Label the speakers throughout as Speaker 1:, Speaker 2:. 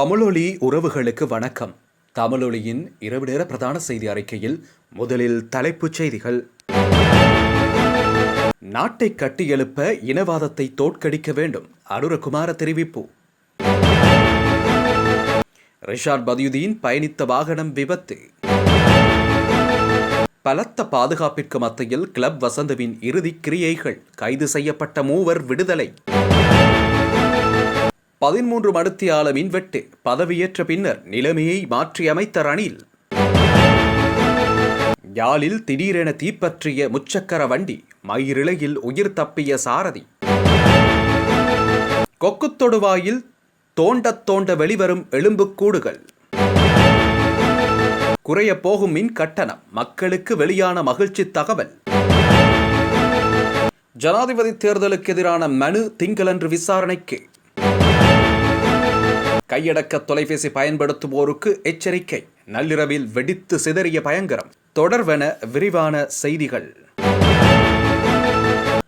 Speaker 1: தமிழொலி உறவுகளுக்கு வணக்கம். தமிழொலியின் இரவு நேர பிரதான செய்தி அறிக்கையில் முதலில் தலைப்புச் செய்திகள். நாட்டை கட்டியெழுப்ப இனவாதத்தை தோற்கடிக்க வேண்டும். அனுரகுமார தெரிவிப்பு. ரிஷாட் பதியுதீன் பயணித்த வாகனம் விபத்து. பலத்த பாதுகாப்பிற்கு மத்தியில் கிளப் வசந்தவின் இறுதி கிரியைகள் கைது செய்யப்பட்ட மூவர் விடுதலை. பதிமூன்று மடுத்தியால மின்வெட்டு பதவியேற்ற பின்னர் நிலைமையை மாற்றியமைத்த ரணில். யாழில் திடீரென தீப்பற்றிய முச்சக்கர வண்டி மயிரிழையில் உயிர் தப்பிய சாரதி. கொக்குத்தொடுவாயில் தோண்டத் தோண்ட வெளிவரும் எலும்புக்கூடுகள் குறைய போகும் மின் கட்டணம் மக்களுக்கு வெளியான மகிழ்ச்சி தகவல். ஜனாதிபதி தேர்தலுக்கு எதிரான மனு திங்களன்று விசாரணைக்கு. கையடக்க தொலைபேசி பயன்படுத்துவோருக்கு எச்சரிக்கை. நள்ளிரவில் வெடித்து சிதறிய பயங்கரம். தொடர்வன விரிவான செய்திகள்.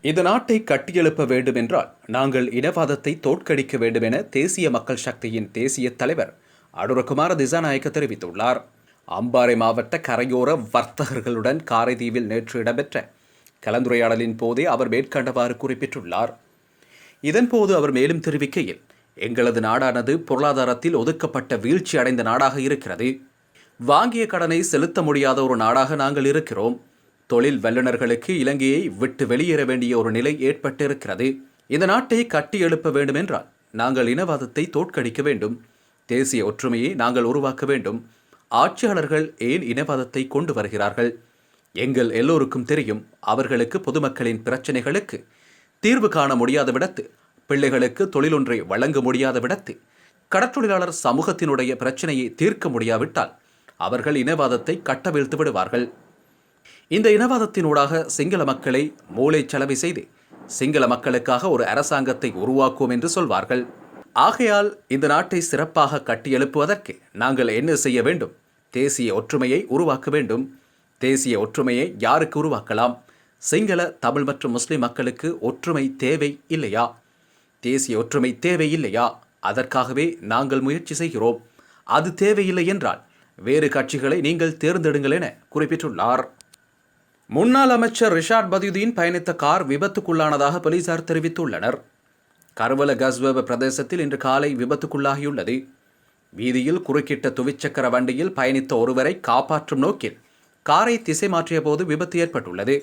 Speaker 1: இந்த நாட்டை கட்டியெழுப்ப வேண்டும் என்றால் நாங்கள் இனவாதத்தை தோற்கடிக்க வேண்டும் என தேசிய மக்கள் சக்தியின் தேசிய தலைவர் அடூரகுமார திசாநாயக்க தெரிவித்துள்ளார். அம்பாறை மாவட்ட கரையோர வர்த்தகர்களுடன் காரைதீவில் நேற்று இடம்பெற்ற கலந்துரையாடலின் போதே அவர் மேற்கண்டவாறு குறிப்பிட்டுள்ளார். இதன்போது அவர் மேலும் தெரிவிக்கையில் எங்களது நாடானது பொருளாதாரத்தில் ஒதுக்கப்பட்ட வீழ்ச்சி அடைந்த நாடாக இருக்கிறது. வாங்கிய கடனை செலுத்த முடியாத ஒரு நாடாக நாங்கள் இருக்கிறோம். தொழில் வல்லுநர்களுக்கு இலங்கையை விட்டு வெளியேற வேண்டிய ஒரு நிலை ஏற்பட்டிருக்கிறது. இந்த நாட்டை கட்டி எழுப்ப வேண்டுமென்றால் நாங்கள் இனவாதத்தை தோற்கடிக்க வேண்டும். தேசிய ஒற்றுமையை நாங்கள் உருவாக்க வேண்டும். ஆட்சியாளர்கள் ஏன் இனவாதத்தை கொண்டு வருகிறார்கள்? எங்கள் எல்லோருக்கும் தெரியும் அவர்களுக்கு பொதுமக்களின் பிரச்சனைகளுக்கு தீர்வு காண முடியாத விடத்து பிள்ளைகளுக்கு தொழிலொன்றை வழங்க முடியாத விடத்தில் கடற்றொழிலாளர் சமூகத்தினுடைய பிரச்சனையை தீர்க்க முடியாவிட்டால் அவர்கள் இனவாதத்தை கட்டவிழ்த்து விடுவார்கள். இந்த இனவாதத்தினூடாக சிங்கள மக்களை மூளை செலவை செய்து சிங்கள மக்களுக்காக ஒரு அரசாங்கத்தை உருவாக்குவோம் என்று சொல்வார்கள். ஆகையால் இந்த நாட்டை சிறப்பாக கட்டியெழுப்புவதற்கு நாங்கள் என்ன செய்ய வேண்டும்? தேசிய ஒற்றுமையை உருவாக்க வேண்டும். தேசிய ஒற்றுமையை யாருக்கு உருவாக்கலாம்? சிங்கள தமிழ் மற்றும் முஸ்லிம் மக்களுக்கு ஒற்றுமை தேவை இல்லையா? தேசிய ஒற்றுமை தேவையில்லையா? அதற்காகவே நாங்கள் முயற்சி செய்கிறோம். அது தேவையில்லை என்றால் வேறு கட்சிகளை நீங்கள் தேர்ந்தெடுங்கள் என குறிப்பிட்டுள்ளார். முன்னாள் அமைச்சர் ரிஷாட் பதியுதீன் பயணித்த கார் விபத்துக்குள்ளானதாக போலீசார் தெரிவித்துள்ளனர். கருவல கஸ்வப பிரதேசத்தில் இன்று காலை விபத்துக்குள்ளாகியுள்ளது. வீதியில் குறுக்கிட்ட துவிச்சக்கர வண்டியில் பயணித்த ஒருவரை காப்பாற்றும் நோக்கில் காரை திசை மாற்றிய போது விபத்து ஏற்பட்டுள்ளது.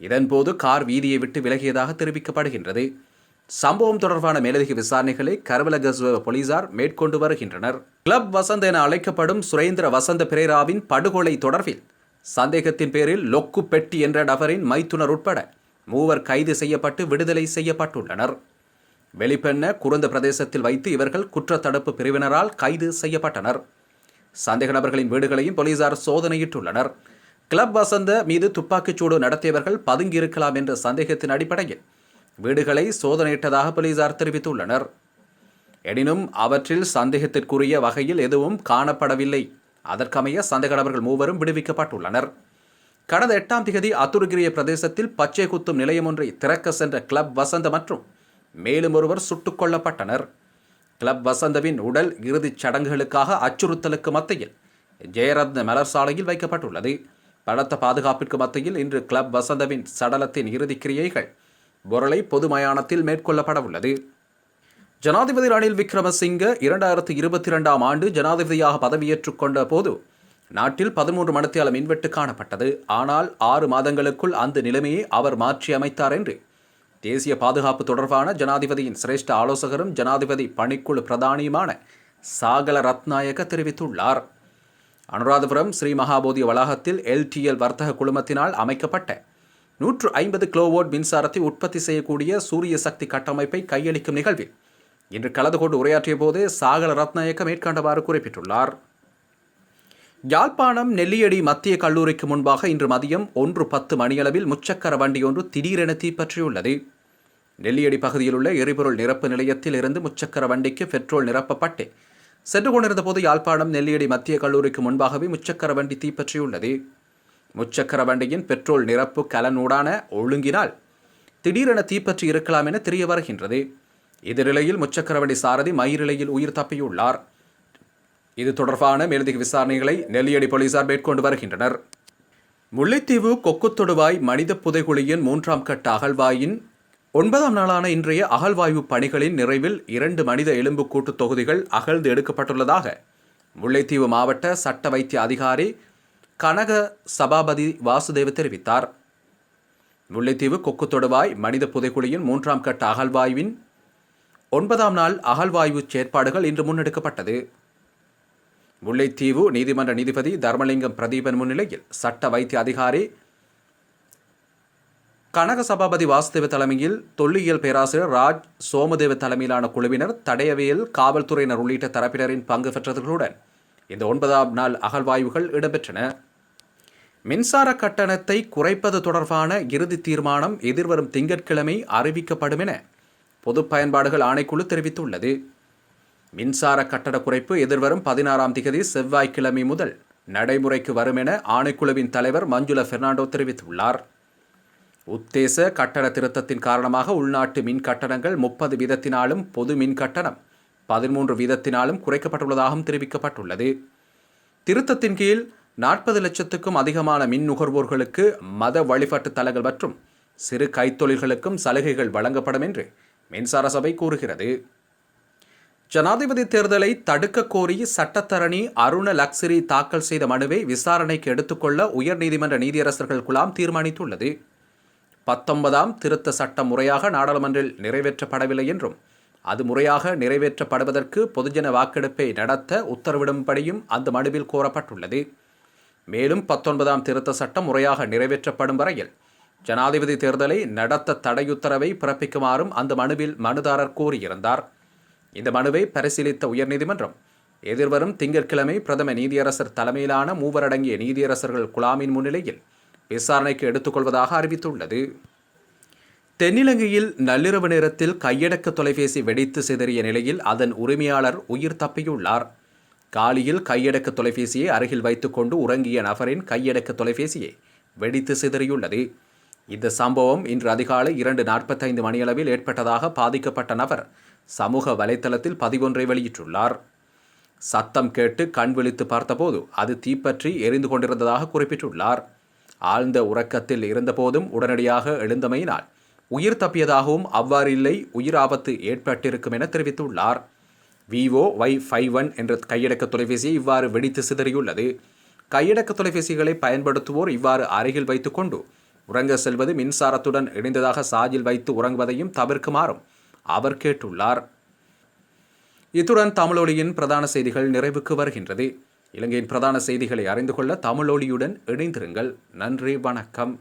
Speaker 1: இதன்போது கார் வீதியை விட்டு விலகியதாக தெரிவிக்கப்படுகின்றது. சம்பவம் தொடர்பான மேலதிக விசாரணைகளை கரவலகசுவ போலீசார் மேற்கொண்டு வருகின்றனர். கிளப் வசந்த் என அழைக்கப்படும் சுரேந்திர வசந்த பிரேராவின் படுகொலை தொடர்பில் சந்தேகத்தின் பேரில் லொக்கு பெட்டி என்ற நபரின் மைத்துனர் உட்பட மூவர் கைது செய்யப்பட்டு விடுதலை செய்யப்பட்டுள்ளனர். வெளிப்பெண்ண குருந்த பிரதேசத்தில் வைத்து இவர்கள் குற்றத்தடுப்பு பிரிவினரால் கைது செய்யப்பட்டனர். சந்தேக நபர்களின் வீடுகளையும் போலீசார் சோதனையிட்டுள்ளனர். கிளப் வசந்த மீது துப்பாக்கிச்சூடு நடத்தியவர்கள் பதுங்கியிருக்கலாம் என்ற சந்தேகத்தின் அடிப்படையில் வீடுகளை சோதனையிட்டதாக போலீசார் தெரிவித்துள்ளனர். எனினும் அவற்றில் சந்தேகத்திற்குரிய வகையில் எதுவும் காணப்படவில்லை. அதற்கமைய சந்தேக நபர்கள் மூவரும் விடுவிக்கப்பட்டுள்ளனர். கடந்த எட்டாம் திகதி அத்துருகிரிய பிரதேசத்தில் பச்சை குத்தும் நிலையம் ஒன்றை திறக்க சென்ற கிளப் வசந்த மற்றும் மேலும் ஒருவர் சுட்டுக் கொல்லப்பட்டனர். கிளப் வசந்தவின் உடல் இறுதிச் சடங்குகளுக்காக அச்சுறுத்தலுக்கு மத்தியில் ஜெயரத்ன மலர் சாலையில் வைக்கப்பட்டுள்ளது. பலத்த பாதுகாப்பிற்கு மத்தியில் இன்று கிளப் வசந்தவின் சடலத்தின் இறுதிக் கிரியைகள் பொருளை பொது மயானத்தில் மேற்கொள்ளப்பட உள்ளது. ஜனாதிபதி ரணில் விக்ரமசிங்க இரண்டாயிரத்தி இருபத்தி ரெண்டாம் ஆண்டு ஜனாதிபதியாக பதவியேற்றுக் கொண்ட போது நாட்டில் பதிமூன்று மணத்தியால மின்வெட்டு காணப்பட்டது. ஆனால் ஆறு மாதங்களுக்குள் அந்த நிலைமையை அவர் மாற்றி அமைத்தார் என்று தேசிய பாதுகாப்பு தொடர்பான ஜனாதிபதியின் சிரேஷ்ட ஆலோசகரும் ஜனாதிபதி பணிக்குழு பிரதானியுமான சாகல ரத்நாயக்க தெரிவித்துள்ளார். அனுராதபுரம் ஸ்ரீ மகாபோதி வளாகத்தில் எல்டிஎல் வர்த்தக குழுமத்தினால் அமைக்கப்பட்ட நூற்று ஐம்பது கிலோவோட் மின்சாரத்தை உற்பத்தி செய்யக்கூடிய சூரிய சக்தி கட்டமைப்பை கையளிக்கும் நிகழ்வில் இன்று கலந்து கொண்டு உரையாற்றிய போது சாகல ரத்நாயக்க மேற்கண்டவாறு குறிப்பிட்டுள்ளார். யாழ்ப்பாணம் நெல்லியடி மத்திய கல்லூரிக்கு முன்பாக இன்று மதியம் ஒன்று பத்து மணியளவில் முச்சக்கர வண்டி ஒன்று திடீரென தீப்பற்றியுள்ளது. நெல்லியடி பகுதியில் உள்ள எரிபொருள் நிரப்பு நிலையத்தில் இருந்து முச்சக்கர வண்டிக்கு பெட்ரோல் நிரப்பப்பட்டு சென்று கொண்டிருந்த போது யாழ்ப்பாணம் நெல்லியடி மத்திய கல்லூரிக்கு முன்பாகவே முச்சக்கர வண்டி தீப்பற்றியுள்ளது. முச்சக்கர வண்டியின் பெட்ரோல் நிரப்பு கலனூடான ஒழுங்கினால் திடீரென தீப்பற்றி இருக்கலாம் என தெரிய வருகின்றது. எதிரிலையில் முச்சக்கர வண்டி சாரதி மயிரிலையில் உயிர் தப்பியுள்ளார். இது தொடர்பான மேலதிக விசாரணைகளை நெல்லியடி போலீசார் மேற்கொண்டு வருகின்றனர். முல்லைத்தீவு கொக்குத்தொடுவாய் மனித புதைகுழியின் மூன்றாம் கட்ட அகழ்வாயின் ஒன்பதாம் நாளான இன்றைய அகழ்வாய்வு பணிகளின் நிறைவில் இரண்டு மனித எலும்பு கூட்டு தொகுதிகள் அகழ்ந்து எடுக்கப்பட்டுள்ளதாக முல்லைத்தீவு மாவட்ட சட்ட வைத்திய அதிகாரி கனக சபாபதி வாசுதேவ தெரிவித்தார். முல்லைத்தீவு கொக்குத்தொடுவாய் மனித புதைக்குழியின் மூன்றாம் கட்ட அகழ்வாய்வின் ஒன்பதாம் நாள் அகழ்வாய்வு செயற்பாடுகள் இன்று முன்னெடுக்கப்பட்டது. முல்லைத்தீவு நீதிமன்ற நீதிபதி தர்மலிங்கம் பிரதீபன் முன்னிலையில் சட்ட வைத்திய அதிகாரி கனக சபாபதி வாசுதேவ தலைமையில் தொல்லியல் பேராசிரியர் ராஜ் சோமதேவ தலைமையிலான குழுவினர் தடையவியல் காவல்துறையினர் உள்ளிட்ட தரப்பினரின் பங்கு பெற்றவர்களுடன் இந்த ஒன்பதாம் நாள் அகழ்வாய்வுகள் இடம்பெற்றன. மின்சார கட்டணத்தை குறைப்பது தொடர்பான இறுதி தீர்மானம் எதிர்வரும் திங்கட்கிழமை அறிவிக்கப்படும் என பொது பயன்பாடுகள் ஆணைக்குழு தெரிவித்துள்ளது. மின்சார கட்டண குறைப்பு எதிர்வரும் பதினாறாம் திகதி செவ்வாய்க்கிழமை முதல் நடைமுறைக்கு வரும் என ஆணைக்குழுவின் தலைவர் மஞ்சுள பெர்னாண்டோ தெரிவித்துள்ளார். உத்தேச கட்டண திருத்தத்தின் காரணமாக உள்நாட்டு மின் கட்டணங்கள் முப்பது வீதத்தினாலும் பொது மின் கட்டணம் பதிமூன்று வீதத்தினாலும் குறைக்கப்பட்டுள்ளதாகவும் தெரிவிக்கப்பட்டுள்ளது. திருத்தத்தின் கீழ் நாற்பது லட்சத்துக்கும் அதிகமான மின் நுகர்வோர்களுக்கு மத வழிபாட்டு தலங்கள் மற்றும் சிறு கைத்தொழில்களுக்கும் சலுகைகள் வழங்கப்படும் என்று மின்சார சபை கூறுகிறது. ஜனாதிபதி தேர்தலை தடுக்க கோரி சட்டத்தரணி அருண லக்ஸரி தாக்கல் செய்த மனுவை விசாரணைக்கு எடுத்துக்கொள்ள உயர்நீதிமன்ற நீதியரசர்கள் குழாம் தீர்மானித்துள்ளது. பத்தொன்பதாம் திருத்த சட்டம் முறையாக நாடாளுமன்றில் நிறைவேற்றப்படவில்லை என்றும் அது முறையாக நிறைவேற்றப்படுவதற்கு பொதுஜன வாக்கெடுப்பை நடத்த உத்தரவிடும்படியும் அந்த மனுவில் கோரப்பட்டுள்ளது. மேலும் பத்தொன்பதாம் திருத்த சட்டம் முறையாக நிறைவேற்றப்படும் வரையில் ஜனாதிபதி தேர்தலை நடத்த தடையுத்தரவை பிறப்பிக்குமாறும் அந்த மனுவில் மனுதாரர் கூறியிருந்தார். இந்த மனுவை பரிசீலித்த உயர்நீதிமன்றம் எதிர்வரும் திங்கட்கிழமை பிரதம நீதியரசர் தலைமையிலான மூவரடங்கிய நீதியரசர்கள் குழாமின் முன்னிலையில் விசாரணைக்கு எடுத்துக்கொள்வதாக அறிவித்துள்ளது. தென்னிலங்கையில் நள்ளிரவு நேரத்தில் கையடக்க தொலைபேசி வெடித்து சிதறிய நிலையில் அதன் உரிமையாளர் உயிர் தப்பியுள்ளார். காலியில் கையடக்க தொலைபேசியை அருகில் வைத்துக்கொண்டு உறங்கிய நபரின் கையடக்க தொலைபேசியை வெடித்து சிதறியுள்ளது. இந்த சம்பவம் இன்று அதிகாலை இரண்டு நாற்பத்தைந்து மணியளவில் ஏற்பட்டதாக பாதிக்கப்பட்ட நபர் சமூக வலைத்தளத்தில் பதிவொன்றை வெளியிட்டுள்ளார். சத்தம் கேட்டு கண் விழித்து பார்த்தபோது அது தீப்பற்றி எரிந்து கொண்டிருந்ததாக குறிப்பிட்டுள்ளார். ஆழ்ந்த உறக்கத்தில் இருந்தபோதும் உடனடியாக எழுந்தமையினால் உயிர் தப்பியதாகவும் அவ்வாறில்லை உயிராபத்து உயிர் ஆபத்து ஏற்பட்டிருக்கும் என தெரிவித்துள்ளார். விவோ ஒய் ஃபைவ் ஒன் என்ற கையடக்க தொலைபேசியை இவ்வாறு வெடித்து சிதறியுள்ளது. கையடக்க தொலைபேசிகளை பயன்படுத்துவோர் இவ்வாறு அருகில் வைத்துக்கொண்டு உறங்க செல்வது மின்சாரத்துடன் இணைந்ததாக சாஜில் வைத்து உறங்குவதையும் தவிர்க்குமாறும் அவர் கேட்டுள்ளார். இத்துடன் தமிழொலியின் பிரதான செய்திகள் நிறைவுக்கு வருகின்றது. இலங்கையின் பிரதான செய்திகளை அறிந்து கொள்ள தமிழொலியுடன் இணைந்திருங்கள். நன்றி வணக்கம்.